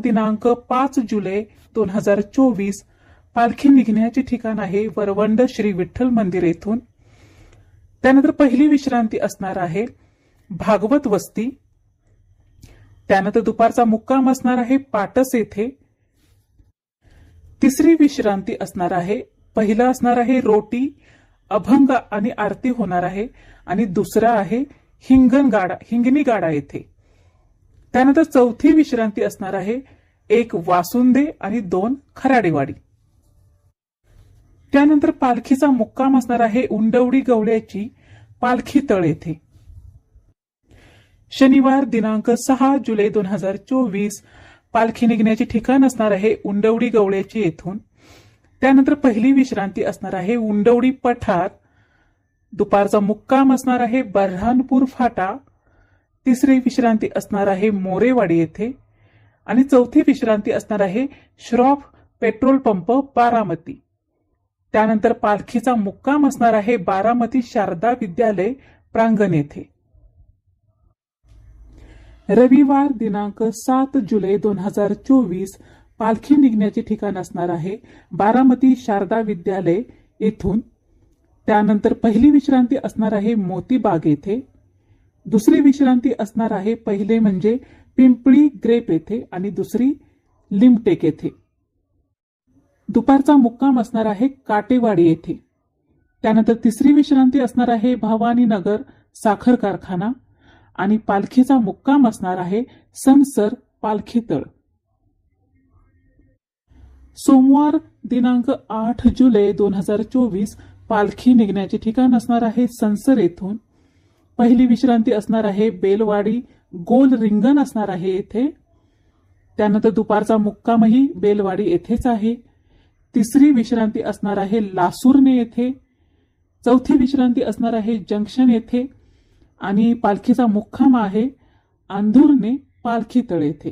दिनांक पाच जुलै दोन हजार चोवीस. पालखी निघण्याचे ठिकाण आहे वरवंड श्री विठ्ठल मंदिर येथून. त्यानंतर पहिली विश्रांती असणार आहे भागवत वस्ती. त्यानंतर दुपारचा मुक्काम असणार आहे पाटस येथे. तिसरी विश्रांती असणार आहे पहिला असणार आहे रोटी अभंग आणि आरती होणार आहे. आणि दुसरा आहे हिंगणगाडा हिंगणी गाडा येथे. त्यानंतर चौथी विश्रांती असणार आहे एक वासुंदे आणि दोन खराडेवाडी. त्यानंतर पालखीचा मुक्काम असणार आहे उंडवडी गवळ्याची पालखी तळ येथे. शनिवार दिनांक सहा जुलै दोन हजार चोवीस पालखी निघण्याचे ठिकाण असणार आहे उंडवडी गवळ्याची येथून. त्यानंतर पहिली विश्रांती असणार आहे उंडवडी पठार. दुपारचा मुक्काम असणार आहे बऱ्हाणपूर फाटा. तिसरी विश्रांती असणार आहे मोरेवाडी येथे आणि चौथी विश्रांती असणार आहे श्रॉफ पेट्रोल पंप बारामती. त्यानंतर पालखीचा मुक्काम असणार आहे बारामती शारदा विद्यालय प्रांगण येथे. रविवार दिनांक सात जुलै दोन हजार चोवीस पालखी निघण्याचे ठिकाण असणार आहे बारामती शारदा विद्यालय येथून. त्यानंतर पहिली विश्रांती असणार आहे मोतीबाग येथे. दुसरी विश्रांती असणार आहे. पहिले म्हणजे पिंपळी ग्रेप येथे आणि दुसरी लिमटेक येथे. दुपारचा मुक्काम असणार आहे काटेवाडी येथे. त्यानंतर तिसरी विश्रांती असणार आहे भवानी नगर साखर कारखाना आणि पालखीचा मुक्काम असणार आहे सनसर पालखी तळ. सोमवार दिनांक आठ जुलै दोन हजार चोवीस पालखी निघण्याचे ठिकाण असणार आहे संसर येथून. पहिली विश्रांती असणार आहे बेलवाडी गोल रिंगण असणार आहे येथे त्यानंतर दुपारचा मुक्कामही बेलवाडी येथेच आहे. तिसरी विश्रांती असणार आहे लासूरने येथे. चौथी विश्रांती असणार आहे जंक्शन येथे. आणि पालखीचा मुक्काम आहे अंधूरने पालखी तळ येथे.